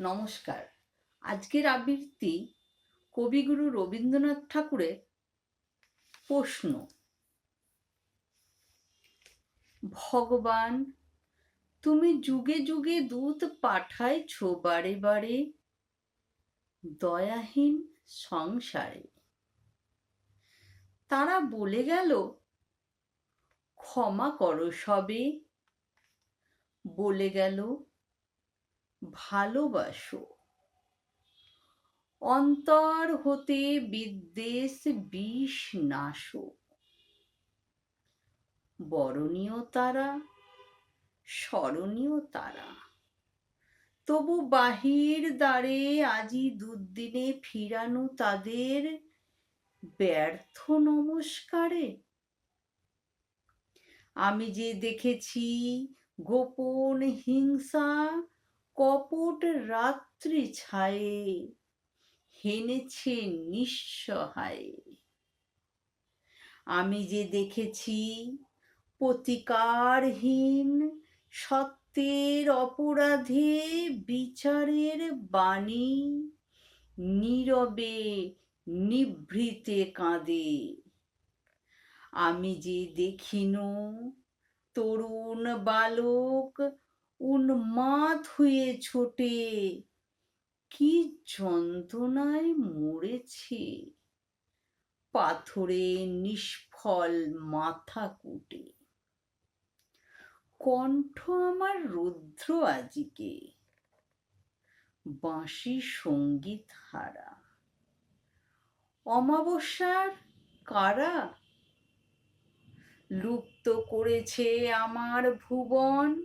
নমস্কার। আজকের আবৃত্তি কবিগুরু রবীন্দ্রনাথ ঠাকুরের প্রশ্ন। ভগবান, তুমি যুগে যুগে দূত পাঠাইছ বারে বারে, দয়াহীন সংসারে। তারা বলে গেল, ক্ষমা করো সবে। বলে গেল ভালোবাসো। অন্তর হতে বিদ্বেষ বিষ নাশো। বরণীয় তারা, স্মরণীয় তারা। তবু বাহির দ্বারে আজি দুদিনে ফিরানো তাদের ব্যর্থ নমস্কারে। আমি যে দেখেছি গোপন হিংসা কপট রাত্রি ছায়ে হেনেছে নিঃসহায়। আমি যে দেখেছি প্রতিকারহীন সত্যের অপরাধে বিচারের বাণী, নীরবে নিভৃতে কাঁদে। আমি যে দেখিনো তরুণ বালক উন্মাদ হয়ে ছোটে। কি যন্ত্রণায় মরেছে। পাথরে নিষ্ফল মাথা কুটে। কণ্ঠ আমার রুদ্র আজিকে। বাঁশি সংগীত হারা। অমাবস্যার কারা? লুপ্ত করেছে আমার ভুবন।